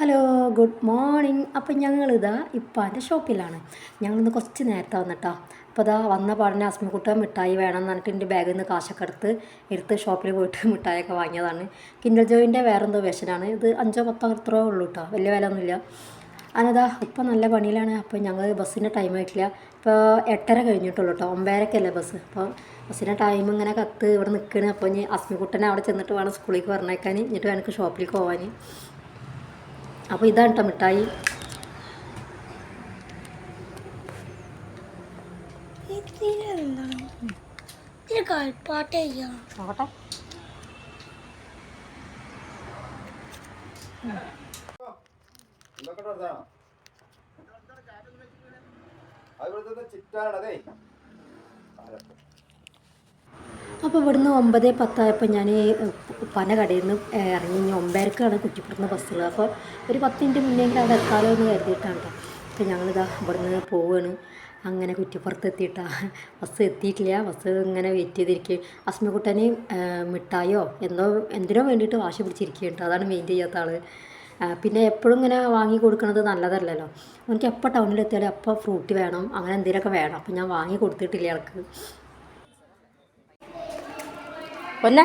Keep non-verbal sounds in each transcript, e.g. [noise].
Hello good morning അപ്പം ഞങ്ങളിതാ ഇപ്പാന്റെ ഷോപ്പിലാണ്. ഞങ്ങളിന്ന് കുറച്ച് നേരത്തെ വന്നിട്ടാ. അപ്പോൾ ഇതാ വന്ന പാടിന് അസ്മിക്കുട്ട മിഠായി വേണം എന്ന് പറഞ്ഞിട്ട് എന്റെ ബാഗിൽ നിന്ന് കാശൊക്കെ എടുത്ത് എടുത്ത് ഷോപ്പിൽ പോയിട്ട് മിഠായിയൊക്കെ വാങ്ങിയതാണ്. കിൻഡർ ജോയിന്റെ വേറെന്തോ വേഷനാണ് ഇത് അഞ്ചോ പത്തോ അത്രയോ ഉള്ളൂ കേട്ടോ വലിയ വില ഒന്നുമില്ല. അനതാ ഇപ്പം നല്ല പണിയിലാണ്. അപ്പോൾ ഞങ്ങൾ ബസ്സിന്റെ ടൈം ആയിട്ടില്ല. ഇപ്പോൾ എട്ടര കഴിഞ്ഞിട്ടുള്ളൂ കേട്ടോ ഒമ്പതരക്കല്ലേ ബസ്? അപ്പോൾ ബസ്സിന്റെ ടൈം ഇങ്ങനെ കത്ത് ഇവിടെ നിൽക്കണ് അപ്പോൾ ഇനി അസ്മിക്കുട്ടനെ അവിടെ ചെന്നിട്ട് വേണം സ്കൂളിലേക്ക് പറഞ്ഞേക്കാൻ എന്നിട്ട് എനിക്ക് ഷോപ്പിലേക്ക് പോകാൻ അപ്പോൾ ഇതാണ് കേട്ടോ മിഠായി. നോക്കട്ടെ ചിറ്റാണതേ അപ്പോൾ ഇവിടുന്ന് ഒമ്പത് പത്തായപ്പോൾ ഞാൻ പന കടയിൽ നിന്ന് ഇറങ്ങി ഇനി ഒമ്പതരക്കാണ് കുറ്റിപ്പുറത്തുന്ന ബസ്സുകൾ അപ്പോൾ ഒരു പത്ത് മിനിറ്റ് മുന്നേ അവിടെ എത്താലോ എന്ന് കരുതിയിട്ടാണ് കേട്ടോ അപ്പോൾ ഞങ്ങളിതാ ഇവിടുന്ന് പോവുകയാണ് അങ്ങനെ കുറ്റിപ്പുറത്ത് എത്തിയിട്ടാ ബസ് എത്തിയിട്ടില്ല. ബസ് ഇങ്ങനെ വെയിറ്റ് ചെയ്തിരിക്കുകയും അസ്മിക്കുട്ടന് മിഠായോ എന്തോ എന്തിനോ വേണ്ടിയിട്ട് വാശി പിടിച്ചിരിക്കുകയുണ്ട് അതാണ് മെയിൻ ചെയ്യാത്ത ആൾ പിന്നെ എപ്പോഴും ഇങ്ങനെ വാങ്ങി കൊടുക്കുന്നത് നല്ലതല്ലല്ലോ. എനിക്ക് എപ്പോൾ ടൗണിലെത്തിയാലും എപ്പോൾ ഫ്രൂട്ടി വേണം അങ്ങനെ എന്തെങ്കിലുമൊക്കെ വേണം. അപ്പോൾ ഞാൻ വാങ്ങി കൊടുത്തിട്ടില്ല ആൾക്ക് പൊന്നെ പൊന്നെ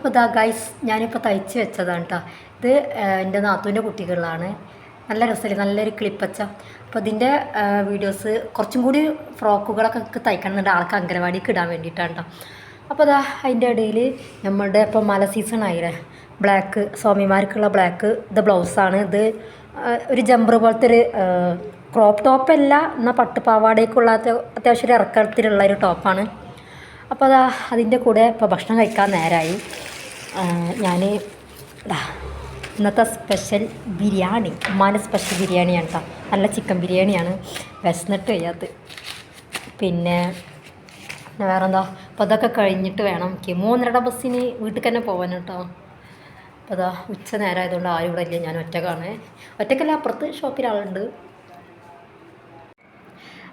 അപ്പോൾ ഇതാ ഗൈസ് ഞാനിപ്പോൾ തയ്ച്ച് വെച്ചതാണ് കേട്ടോ ഇത് എന്റെ നാത്തൂന്റെ കുട്ടികളാണ്. നല്ല രസമില്ല നല്ലൊരു ക്ലിപ്പച്ച. അപ്പോൾ ഇതിന്റെ വീഡിയോസ് കുറച്ചും കൂടി ഫ്രോക്കുകളൊക്കെ തയ്ക്കണമെന്നുണ്ട്. ആൾക്ക് അംഗനവാടിക്ക് ഇടാൻ വേണ്ടിയിട്ടാണ് കേട്ടോ അപ്പോൾ അതാ അതിന്റെ ഇടയിൽ നമ്മളുടെ ഇപ്പോൾ മല സീസൺ ആയില്ലേ? ബ്ലാക്ക് സ്വാമിമാർക്കുള്ള ബ്ലാക്ക് ഇത് ബ്ലൗസാണ് ഇത് ഒരു ജമ്പർ പോലത്തെ ഒരു ക്രോപ്പ് ടോപ്പല്ല എന്നാൽ പട്ടുപാവാടേക്കുള്ള അത്യ- അത്യാവശ്യം ഒരു ഇറക്കത്തിലുള്ള ഒരു ടോപ്പാണ് അപ്പോൾ അതാ അതിന്റെ കൂടെ ഇപ്പോൾ ഭക്ഷണം കഴിക്കാൻ നേരമായി ഞാൻ ഇന്നത്തെ സ്പെഷ്യൽ ബിരിയാണി. ഉമ്മാന്റെ സ്പെഷ്യൽ ബിരിയാണിയാണ് കേട്ടോ നല്ല ചിക്കൻ ബിരിയാണിയാണ്. വിശന്നിട്ട് കഴിയാത്ത പിന്നെ വേറെന്താ? അപ്പോൾ അതൊക്കെ കഴിഞ്ഞിട്ട് വേണം. എനിക്ക് ബസ്സിന് വീട്ടിൽ തന്നെ പോകാൻ കേട്ടോ അപ്പോൾ അതാ ഉച്ച നേരമായതുകൊണ്ട് ആരും ഇവിടെ ഇല്ല. ഞാൻ ഒറ്റക്കാണ്. ഒറ്റക്കല്ല അപ്പുറത്ത് ഷോപ്പിൽ ആളുണ്ട്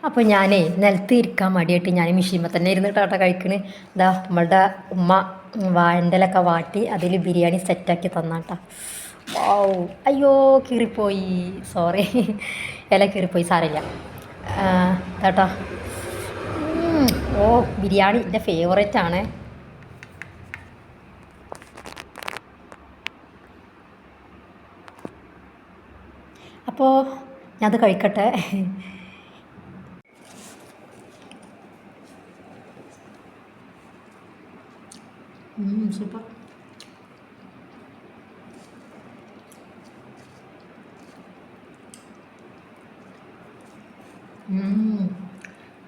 അപ്പോൾ ഞാനേ നിലത്ത് ഇരിക്കാൻ മടിയായിട്ട് ഞാൻ മിഷീമ തന്നെ ഇരുന്നിട്ടാട്ടോ കഴിക്കണ്. ഇതാ നമ്മളുടെ ഉമ്മ വാഴന്റെലൊക്കെ വാട്ടി അതിൽ ബിരിയാണി സെറ്റാക്കി തന്നാട്ടാ. ഓ അയ്യോ കീറിപ്പോയി. സോറി [laughs] ഇല കീറിപ്പോയി സാറില്ല കേട്ടോ ഓ ബിരിയാണി എന്റെ ഫേവറേറ്റ് ആണ്. അപ്പോൾ ഞാനത് കഴിക്കട്ടെ? [laughs] സൂപ്പർ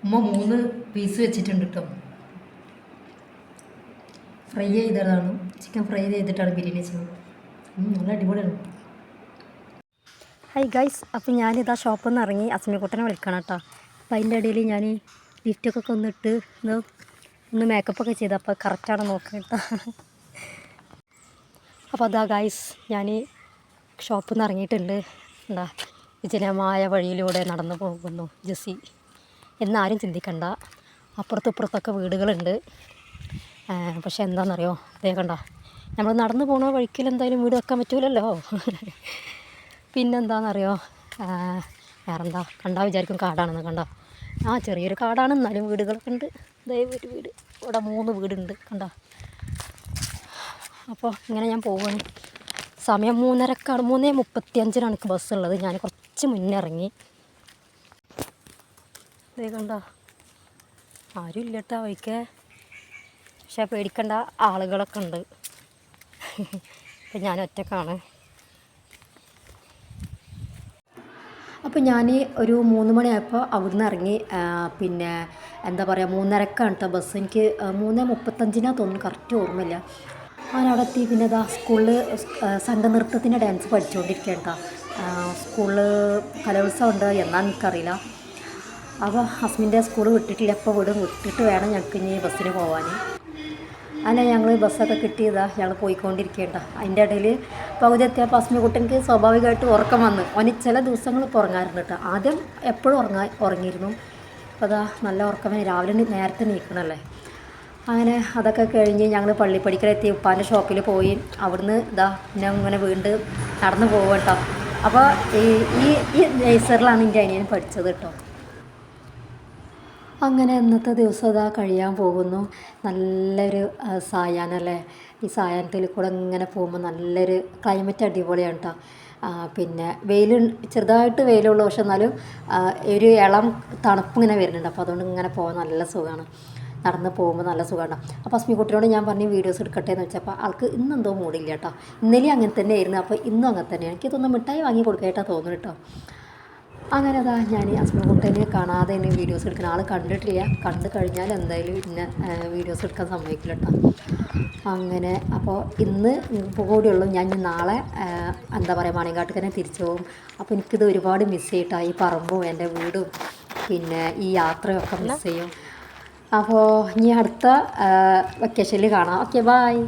ഉമ്മ മൂന്ന് പീസ് വെച്ചിട്ടുണ്ട് കേട്ടോ ഫ്രൈ ചെയ്തതാണ്. ചിക്കൻ ഫ്രൈ ചെയ്തിട്ടാണ് ബിരിയാണി ചെയ്യുന്നത് നല്ല അടിപൊളിയാണ്. ഹൈ ഗൈസ് അപ്പോൾ ഞാനിതാ ഷോപ്പിൽ നിന്ന് ഇറങ്ങി അസ്മിക്കുട്ടനെ വിളിക്കണം കേട്ടോ അപ്പോൾ അതിന്റെ ഇടയിൽ ഞാൻ ലിഫ്റ്റൊക്കെ ഒന്നിട്ട് ഒന്ന് മേക്കപ്പ് മേക്കപ്പൊക്കെ ചെയ്ത് അപ്പോൾ കറക്റ്റാണ് കേട്ടോ. അപ്പോൾ അതാ ഗൈസ് ഞാൻ ഷോപ്പിൽ നിന്ന് ഇറങ്ങിയിട്ടുണ്ട്. എന്താ വിജനമായ വഴിയിലൂടെ നടന്നു പോകുന്നു ജെസ്സി. എന്നാരും ചിന്തിക്കണ്ട. അപ്പുറത്തും ഇപ്പുറത്തൊക്കെ വീടുകളുണ്ട്. പക്ഷേ എന്താണെന്നറിയോ അതേ കണ്ട നമ്മൾ നടന്നു പോണ വഴിക്കിൽ എന്തായാലും വീട് വെക്കാൻ പറ്റൂലല്ലോ. പിന്നെന്താണെന്നറിയോ വേറെന്താ കണ്ടാൽ വിചാരിക്കും കാടാണെന്ന് കണ്ടോ. ആ ചെറിയൊരു കാടാണ്. എന്നാലും വീടുകളൊക്കെ ഉണ്ട്. ദയവ് ഒരു വീട്. ഇവിടെ മൂന്ന് വീടുണ്ട്. കണ്ടോ? അപ്പോൾ ഇങ്ങനെ ഞാൻ പോവാണ്. സമയം മൂന്നരക്കാണ്. മൂന്നേ മുപ്പത്തി അഞ്ചിനാണ് എനിക്ക് ബസ് ഉള്ളത്. ഞാൻ കുറച്ച് മുന്നേ ഇറങ്ങി. കണ്ടോ? ആരും ഇല്ലട്ടോ വഴിക്ക്. പക്ഷേ പേടിക്കേണ്ട ആളുകളൊക്കെ ഉണ്ട്. ഇപ്പം ഞാൻ ഒറ്റക്കാണ്. അപ്പോൾ ഞാൻ ഒരു മൂന്ന് മണിയായപ്പോൾ അവിടുന്ന് ഇറങ്ങി പിന്നെ എന്താ പറയുക മൂന്നരക്കാണ് കേട്ടോ ബസ്. എനിക്ക് മൂന്ന് മുപ്പത്തഞ്ചിനാ തോന്നുന്നു കറക്റ്റ് ഓർമ്മയില്ല. അവിടെ എത്തി പിന്നെ അതാ സ്കൂളിൽ സംഘനൃത്തത്തിന്റെ ഡാൻസ് പഠിച്ചുകൊണ്ടിരിക്കുകയാണ് കേട്ടോ സ്കൂളിൽ കലോത്സവം ഉണ്ട് എന്നാന്ന് എനിക്കറിയില്ല. അപ്പോൾ ഹസ്ബൻഡിന്റെ സ്കൂൾ വിട്ടിട്ടില്ല. എപ്പോൾ വിടും വിട്ടിട്ട് വേണം ഞങ്ങൾക്ക് ഇനി ബസ്സിന് പോകാൻ അങ്ങനെ ഞങ്ങൾ ബസ്സൊക്കെ കിട്ടിയതാണ് ഞങ്ങൾ പോയിക്കൊണ്ടിരിക്കേണ്ട അതിന്റെ ഇടയിൽ പകുതി എത്തിയപ്പോൾ അസ്മിക്കുട്ടൻക്ക് സ്വാഭാവികമായിട്ട് ഉറക്കം വന്ന്. ഓന് ചില ദിവസങ്ങൾ ഉറങ്ങാറുണ്ട് കേട്ടോ ആദ്യം എപ്പോഴും ഉറങ്ങാ ഉറങ്ങിയിരുന്നു. അപ്പോൾ അതാ നല്ല ഉറക്കം. രാവിലെ നേരത്തെ നീക്കണല്ലേ അങ്ങനെ അതൊക്കെ കഴിഞ്ഞ് ഞങ്ങൾ പള്ളിപ്പടിക്കലെത്തി ഉപ്പാന്റെ ഷോപ്പിൽ പോയി. അവിടുന്ന് ഇതാ പിന്നെ ഇങ്ങനെ വീണ്ടും നടന്നു പോകും കേട്ടോ അപ്പോൾ ഈ ഈ നേഴ്സറിലാണ് എന്റെ അനിയൻ പഠിച്ചത് കേട്ടോ അങ്ങനെ ഇന്നത്തെ ദിവസം അതാ കഴിയാൻ പോകുന്നു. നല്ലൊരു സായാഹ്നല്ലേ ഈ സായാഹ്നത്തിൽ കൂടെ ഇങ്ങനെ പോകുമ്പോൾ നല്ലൊരു ക്ലൈമറ്റ് അടിപൊളിയാണ് കേട്ടോ പിന്നെ വെയിൽ ചെറുതായിട്ട് വെയിലുള്ളൂ പക്ഷെ എന്നാലും ഒരു ഇളം തണുപ്പ് ഇങ്ങനെ വരുന്നുണ്ട്. അപ്പോൾ അതുകൊണ്ട് ഇങ്ങനെ പോകാൻ നല്ല സുഖമാണ്. നടന്ന് പോകുമ്പോൾ നല്ല സുഖമാണ് അപ്പോൾ അസ്മി കുട്ടിയോട് ഞാൻ പറഞ്ഞു വീഡിയോസ് എടുക്കട്ടെ എന്ന് വെച്ചപ്പോൾ ആൾക്ക് ഇന്നെന്തോ മൂടില്ല കേട്ടോ ഇന്നലെ അങ്ങനെ തന്നെ ആയിരുന്നു അപ്പോൾ ഇന്നും അങ്ങനെ തന്നെയാണ്. എനിക്ക് തോന്നുന്നു മിഠായി വാങ്ങി കൊടുക്കായിട്ടാണ് തോന്നുന്നു കേട്ടോ അങ്ങനെ അതാ ഞാൻ അസ്മകുട്ടനെ കാണാതെ തന്നെ വീഡിയോസ് എടുക്കുന്ന ആൾ കണ്ടിട്ടില്ല. കണ്ടു കഴിഞ്ഞാൽ എന്തായാലും പിന്നെ വീഡിയോസ് എടുക്കാൻ സമ്മതിക്കില്ല കേട്ടോ അങ്ങനെ അപ്പോൾ ഇന്ന് കൂടിയുള്ളൂ ഞാൻ നാളെ എന്താ പറയുക മണികാട്ട് തന്നെ തിരിച്ചു പോകും. അപ്പോൾ എനിക്കിത് ഒരുപാട് മിസ് ചെയ്തിട്ടാണ് ഈ പറമ്പും എന്റെ വീടും പിന്നെ ഈ യാത്രയൊക്കെ മിസ് ചെയ്യും. അപ്പോൾ ഇനി അടുത്ത വെക്കേഷനിൽ കാണാം. Okay bye